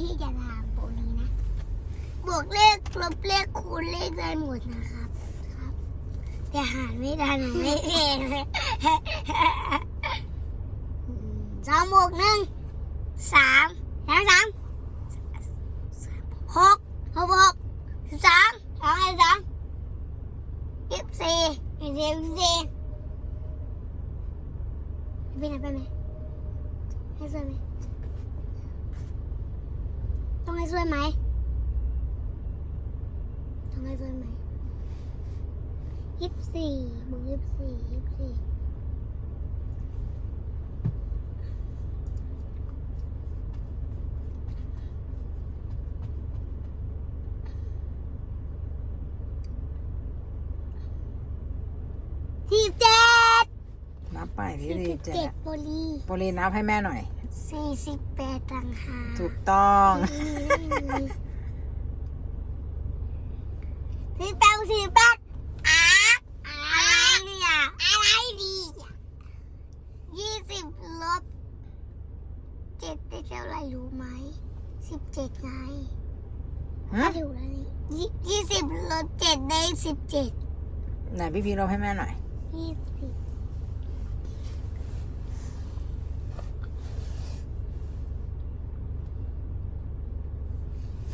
พี่จะถามโบนี้นะ บวกเลขลบเลขคูณเลขได้หมดนะครับ ครับแต่หารไม่ได้นูไม่เองเลยสองบวกหนึ่งสามสามสามหกหกบวกสิบสองสองไอ้สองยี่สิบสี่ยี่สิบสี่พี่นับไปไหมให้ช่วยไหมต้องให้ช่วยไหม ต้องให้ช่วยไหมยี่สิบสี่บ วกยี่สิบสี่ยี่สิบสี่สี่สิบเจ็ดนับไปที่สี่ดีสิบเจ็เจ็ดดโปรลีโปรลีนับให้แม่หน่อย สี่สิบแปดต่างหากถูกต้องสี่แปดสี่แปดอาอะไรเนี่ยอะไรดีอะยี่สิบลบเจ็ดได้เท่าไหร่รู้ไหมสิบเจ็ดไงฮะก็ถูกแล้วนี่ยี่ยี่สิบลบเจ็ดได้สิบเจ็ดไหนพี่พีลบให้แม่หน่อยยี่สิบ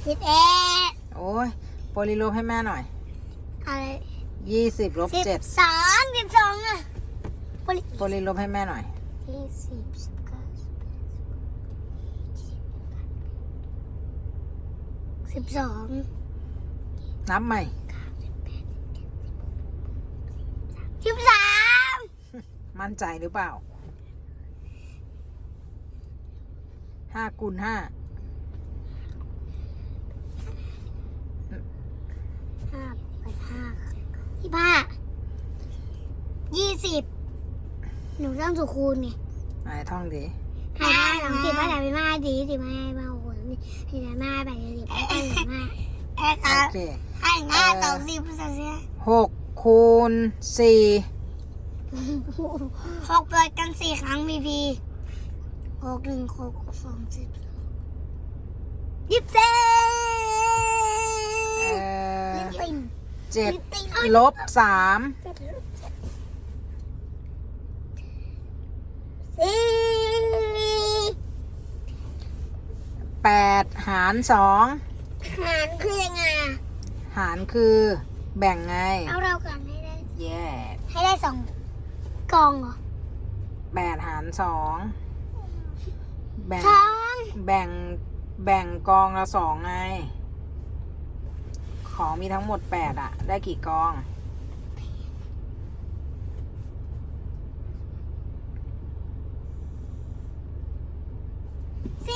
สิบเอ็ดโอ้ยโปรลีลบให้แม่หน่อยอะไรยี่สิบลบสิเจ็ดบสองสิบสองอะปริโปรลีลบให้แม่หน่อย ยี่สิบสิบเก้าสิบสองนับใหม่ สิบสามมั่นใจหรือเปล่าห้าคูณห้าห้าไปห้า สิบห้ายี่สิบหนูต้องสุคูณไงไหนท่องดีห้าสองสิบห้าสามสิบห้าสี่สิบห้าห้าหกสิบสี่สิบห้าแปดสิบห้าเก้าสิบห้าเอ้ยคโอรับเคห้าห้าสองสิบสองสิบหกคูณสี่หกเปิดกันสี่ครั้งมีพีหกหนึ่งหกสองสิบยี่สิบสี่ เอ่อ ลิปปิ้ง เจ็ดลิปปิ้งลบสามสี่แปดหารสองหารคือยังไงอะหารคือแบ่งไง เอาเรากันให้ได้ แย่ ให้ได้สองกองเหรอแปดหารสองแบ่งสองแบ่ง แบ่งกองละสองไง ของมีทั้งหมดแปดอะได้กี่กอง สิ